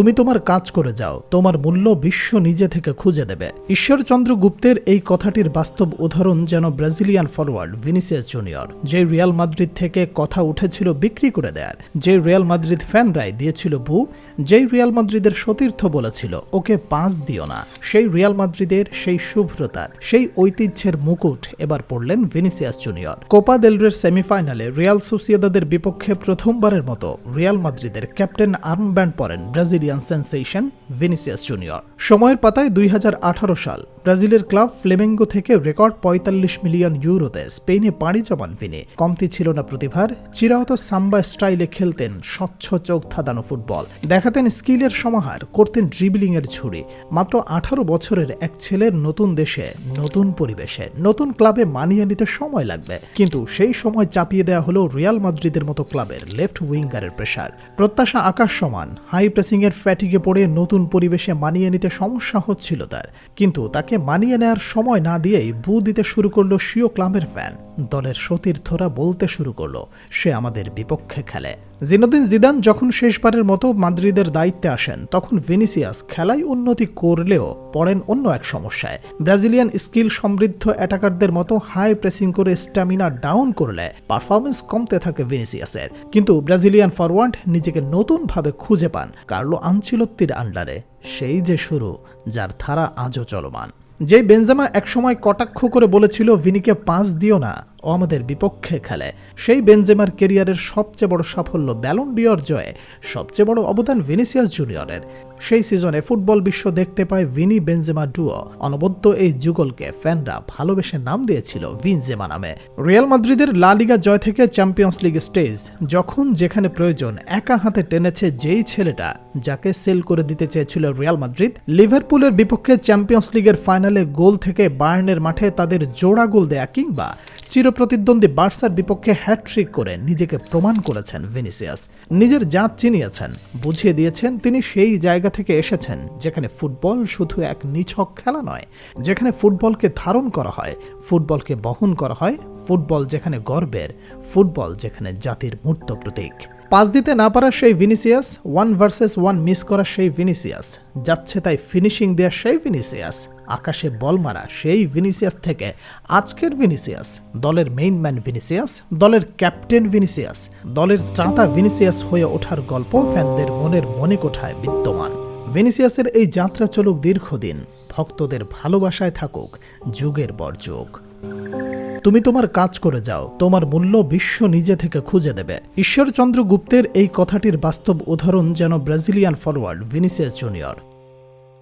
তুমি তোমার কাজ করে যাও, তোমার মূল্য বিশ্ব নিজে থেকে খুঁজে দেবে। ঈশ্বরচন্দ্র গুপ্তের এই কথাটির বাস্তব উদাহরণ যেন ব্রাজিলিয়ান ফরওয়ার্ড ভিনিসিয়াস জুনিয়র, যে রিয়াল মাদ্রিদ থেকে কথা উঠেছিল বিক্রি করে দেয়ার, যে রিয়াল মাদ্রিদ ফ্যানরাই দিয়েছিল বু যেই রিয়াল মাদ্রিদের সতীর্থ বলেছিল, ওকে পাঁচ দিও না। সেই রিয়াল মাদ্রিদের সেই শুভ্রতার সেই ঐতিহ্যের মুকুট এবার পড়লেন ভিনিসিয়াস জুনিয়র। কোপা দেলরের সেমিফাইনালে রিয়াল সোসিয়েদাদের বিপক্ষে প্রথমবারের মতো রিয়াল মাদ্রিদের ক্যাপ্টেন আর্মব্যান্ড পরেন ব্রাজিলিয়ান সেন্সেশন ভিনিসিয়াস জুনিয়র সময়ের পাতায় দুই সাল, ব্রাজিলের ক্লাব ফ্লেমেঙ্গো থেকে রেকর্ড পঁয়তাল্লিশ মিলিয়ন ইউরোতে স্পেনে পাড়ি জমান ভিনি। কমতি ছিল না প্রতিভার চিরাহত সাম্বা স্টাইলে খেলতেন স্বচ্ছ চোখ ধাঁধানো ফুটবল। দেখাতেন স্কিলের সমাহার, করতেন ড্রিবলিং এর ঝুড়ি। মাত্র আঠারো বছরের এক ছেলের নতুন দেশে, নতুন পরিবেশে, নতুন ক্লাবে মানিয়ে নিতে সময় লাগবে। কিন্তু সেই সময় চাপিয়ে দেওয়া হলো রিয়াল মাদ্রিদের মতো ক্লাবের লেফট উইঙ্গারের প্রেশার। প্রত্যাশা আকাশ সমান, হাই প্রেসিং এর ফ্যাটিকে পড়ে নতুন পরিবেশে মানিয়ে নিতে সমস্যা হচ্ছিল তার। কিন্তু তাকে মানিয়ে নেয়ার সময় না দিয়েই বু দিতে শুরু করল সিও ক্লাবের ফ্যান। দলের সতীর্থরা বলতে শুরু করল, সে আমাদের বিপক্ষে খেলে। জিনোদিন জিদান যখন শেষবারের মতো মাদ্রিদের দায়িত্বে আসেন, তখন ভিনিসিয়াস খেলায় উন্নতি করলেও পড়েন অন্য এক সমস্যায়। ব্রাজিলিয়ান স্কিল সমৃদ্ধ অ্যাটাকারদের মতো হাই প্রেসিং করে স্ট্যামিনা ডাউন করলে পারফরমেন্স কমতে থাকে ভিনিসিয়াসের। কিন্তু ব্রাজিলিয়ান ফরওয়ার্ড নিজেকে নতুনভাবে খুঁজে পান, কার্লো আঞ্চিলত্তির আন্ডারে, সেই যে শুরু, যার ধারা আজও চলমান। যে বেঞ্জামা একসময় কটাক্ষ করে বলেছিল, ভিনিকে পাঁচ দিও না। ও আমাদের বিপক্ষে খেলে। সেই বেনজেমার কেরিয়ারের সবচেয়ে বড় সাফল্য ব্যালন ডিওর জয়ে সবচেয়ে বড় অবদান ভিনিসিয়াস জুনিয়রের। সেই সিজনে ফুটবল বিশ্ব দেখতে পায় ভিনি বেনজেমা ডুও অনবদ্য এই যুগলকে ফ্যানরা ভালোবেসে নাম দিয়েছিল ভিনজেমা নামে। রিয়াল মাদ্রিদের লা লিগা জয় থেকে চ্যাম্পিয়ন্স লিগ স্টেজ যখন যেখানে প্রয়োজন একা হাতে টেনেছে যেই ছেলেটা, যাকে সেল করে দিতে চেয়েছিল রিয়াল মাদ্রিদ, লিভারপুলের বিপক্ষে চ্যাম্পিয়ন্স লিগের ফাইনালে গোল থেকে বায়ার্নের মাঠে তাদের জোড়া গোল দেয়া কিংবা চিরপ্রতিদ্বন্দ্বী বার্সার বিপক্ষে হ্যাট্রিক করে নিজেকে প্রমাণ করেছেন ভিনিসিয়াস। নিজের জাত চিনিয়েছেন, বুঝিয়ে দিয়েছেন তিনি সেই জায়গা থেকে এসেছেন, যেখানে ফুটবল শুধু এক নিছক খেলা নয়, যেখানে ফুটবলকে ধারণ করা হয়, ফুটবলকে বহন করা হয়, ফুটবল যেখানে গর্বের, ফুটবল যেখানে জাতির মূর্ত প্রতীক। পাস দিতে না পারা সেই Vinicius one versus one miss করা সেই ভিনিসিয়াস, যাচ্ছে তাই ফিনিশিং দেওয়া সেই ভিনিসিয়াস, আকাশে বল মারা সেই ভিনিসিয়াস থেকে আজকের ভিনিসিয়াস, দলের মেইন ম্যান ভিনিসিয়াস, দলের ক্যাপ্টেন ভিনিসিয়াস, দলের ত্রাতা ভিনিসিয়াস হয়ে ওঠার গল্প ফ্যানদের মনের মনে কোঠায় বিদ্যমান। ভিনিসিয়াসের এই যাত্রা চলুক দীর্ঘদিন, ভক্তদের ভালোবাসায় থাকুক, যুগের পর যুগ। তুমি তোমার কাজ করে যাও। তোমার মূল্য বিশ্ব নিজে থেকে খুঁজে দেবে ঈশ্বরচন্দ্র গুপ্তের এই কথাটির বাস্তব উদাহরণ যেন ব্রাজিলিয়ান ফরওয়ার্ড ভিনিসিয়াস জুনিয়র।